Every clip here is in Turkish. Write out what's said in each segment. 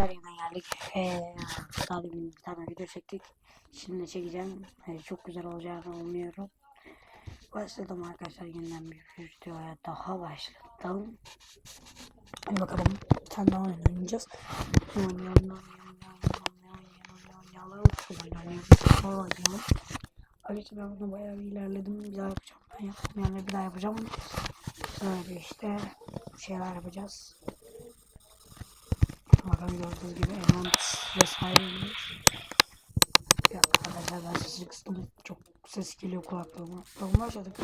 arkadaşlar yine geldik. Ee, daha bir tane video çektik. Şimdi çekeceğim. Ee, çok güzel olacağını umuyorum. Başladım arkadaşlar yeniden bir videoya daha başladım. Hadi bakalım bir tane daha oynayacağız. Arkadaşlar ben bunu bayağı bir ilerledim. Bir daha yapacağım. Ben yani bir daha yapacağım. Böyle işte şeyler yapacağız. Bakalım gördüğünüz gibi Elmont vesaire Bir dakika arkadaşlar ben sesi kıstım. Çok ses geliyor kulaklığıma. Tamam başladık.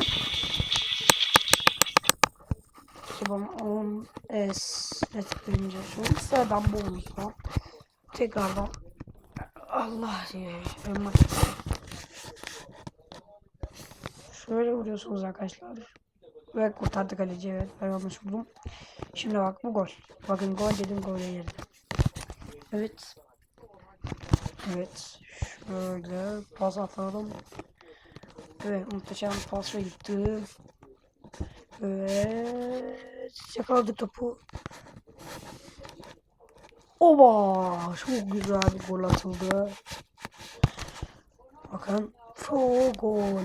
Bana 10 S tıklayınca şu sıradan bu olursa tekrardan Allah diye Elmont Şöyle vuruyorsunuz arkadaşlar. Ve kurtardı kaleci evet ben yanlış vurdum. Şimdi bak bu gol. Bakın gol dedim gole girdi. Evet. Evet. Şöyle pas atalım. Evet muhteşem pasla gitti. Evet. Yakaladık topu. Oba! Çok güzel bir gol atıldı. Bakın. Çok gol.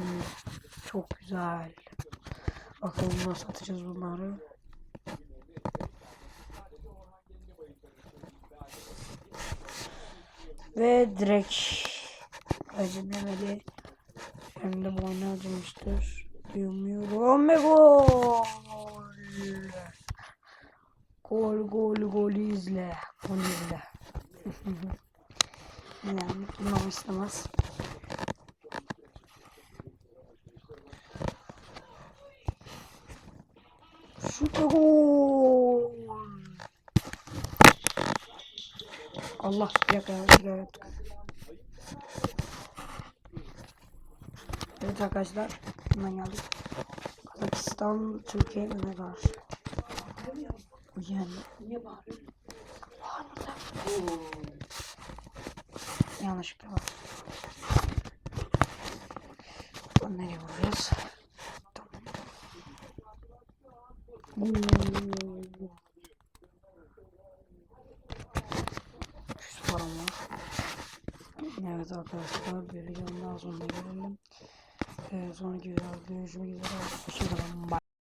Çok güzel. Bakalım nasıl atacağız bunları. Ve direkt acımlemeli. Hem de boynu acımıştır. Duymuyorum ve gol. Gol gol gol izle. Gol izle. yani kim istemez. Ve gol. Allah sigara yaptık. Evet arkadaşlar hemen geldik. Kazakistan Türkiye öne karşı. Yani. Niye bağırıyorsun? Yanlışlıkla bak. Bunu nereye vuruyoruz? Tamam. Oo. Şu param var. Evet arkadaşlar bir daha sonuna gelelim. Ee, sonraki videoda görüşmek üzere. Hoşçakalın. Bye.